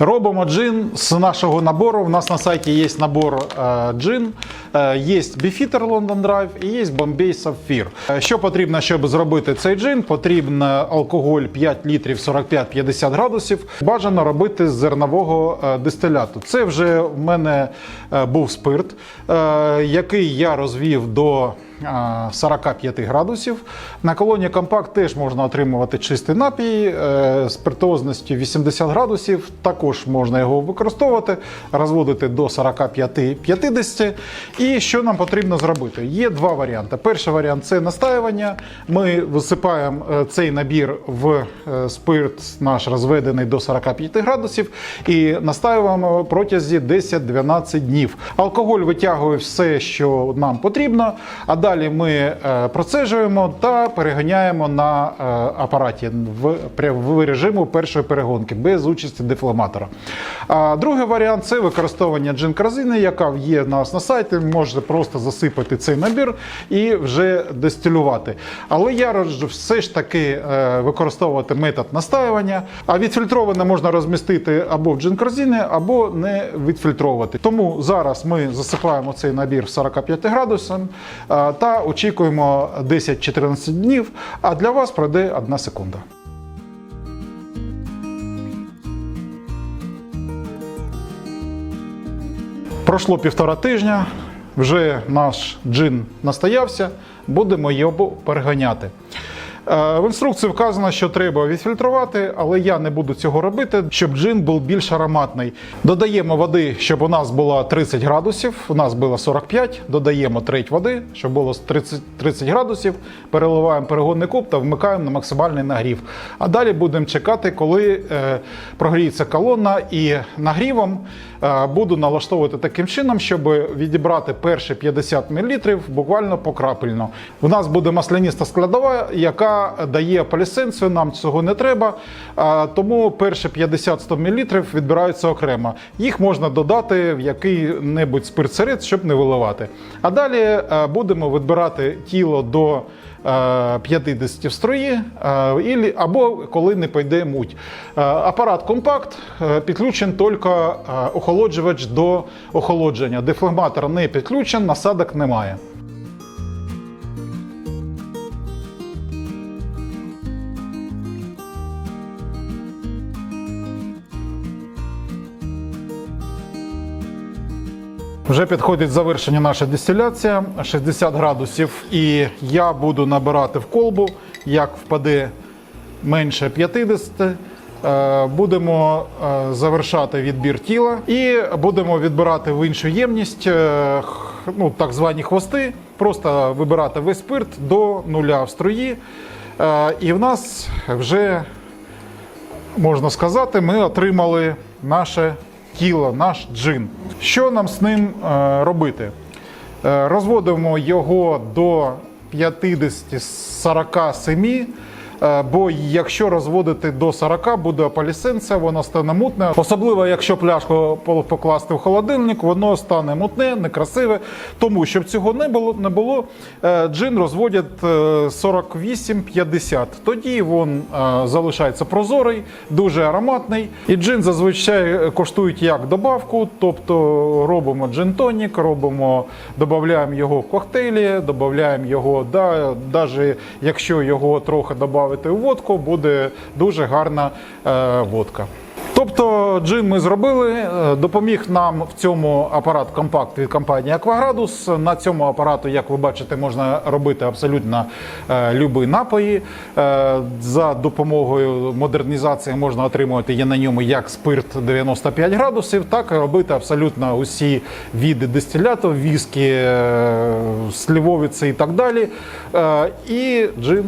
Робимо джин з нашого набору. У нас на сайті є набор е, джин, е, є Beefeater London Drive і є Bombay Sapphire. Е, Що потрібно, щоб зробити цей джин? Потрібно алкоголь 5 літрів 45-50 градусів. Бажано робити з зернового дистиляту. Це вже в мене був спирт, який я розвів до 45 градусів. На колоні компакт теж можна отримувати чистий напій е, спиртозності 80 градусів. Також можна його використовувати, розводити до 45-50. І що нам потрібно зробити? Є два варіанти. Перший варіант це настаювання. Ми висипаємо е, цей набір в е, спирт наш розведений до 45 градусів і настаюємо протязі 10-12 днів. Алкоголь витягує все, що нам потрібно. А далі ми е, процежуємо та переганяємо на е, апараті в, в режиму першої перегонки без участі дефламатора. Другий варіант це використовування джин-корзини, яка є в нас на сайті. Можете просто засипати цей набір і вже дистилювати. Але я раджу все ж таки е, використовувати метод настаювання. А відфільтроване можна розмістити або в джин-корзини, або не відфільтровувати. Тому зараз ми засипаємо цей набір 45 градусів та очікуємо 10-14 днів. А для вас пройде одна секунда. Пройшло півтора тижня, вже наш джин настоявся, будемо його переганяти. Е, В інструкції вказано, що треба відфільтрувати, але я не буду цього робити, щоб джин був більш ароматний. Додаємо води, щоб у нас було 30 градусів. У нас було 45, додаємо треть води, щоб було 30, 30 градусів. Переливаємо перегонний куб та вмикаємо на максимальний нагрів. А далі будемо чекати, коли е, прогріється колона, і нагрівом е, буду налаштовувати таким чином, щоб відібрати перші 50 мл буквально покрапельно. У нас буде масляніста складова, яка дає полісенцію, нам цього не треба. Тому перші 50-100 мл відбираються окремо. Їх можна додати в який-небудь спирт-сирець, щоб не виливати. А далі е, будемо відбирати тіло до е, 50 в струї, е, або коли не пойде муть. Е, Апарат компакт е, підключен тільки е, охолоджувач до охолодження. Дефлегматор не підключен, насадок немає. Вже підходить завершення наша дистиляція 60 градусів, і я буду набирати в колбу, як впаде менше 50. Е, Будемо е, завершати відбір тіла і будемо відбирати в іншу ємність е, ну, так звані хвости, просто вибирати весь спирт до нуля в струї. І в нас вже можна сказати, ми отримали наше тіло, наш джин. Що нам з ним е, робити? Е, розводимо його до 50-47. Е, Бо якщо розводити до 40, буде опалісценція, воно стане мутне. Особливо, якщо пляшку покласти в холодильник, воно стане мутне, некрасиве. Тому щоб цього не було, не було е, джин розводять е, 48-50. Тоді він е, залишається прозорий, дуже ароматний. І джин зазвичай коштують як добавку, тобто робимо джин-тонік, робимо, додаємо його в коктейлі, додаємо його, да, навіть якщо його трохи додати у водку, буде дуже гарна е, водка. Тобто джин ми зробили, е, допоміг нам в цьому апарат компакт від компанії Акваградус. На цьому апарату, як ви бачите, можна робити абсолютно е, любі напої. За допомогою модернізації можна отримувати є на ньому як спирт 95 градусів, так і робити абсолютно усі види дистиляту, віскі, сливовиці і так далі. І джин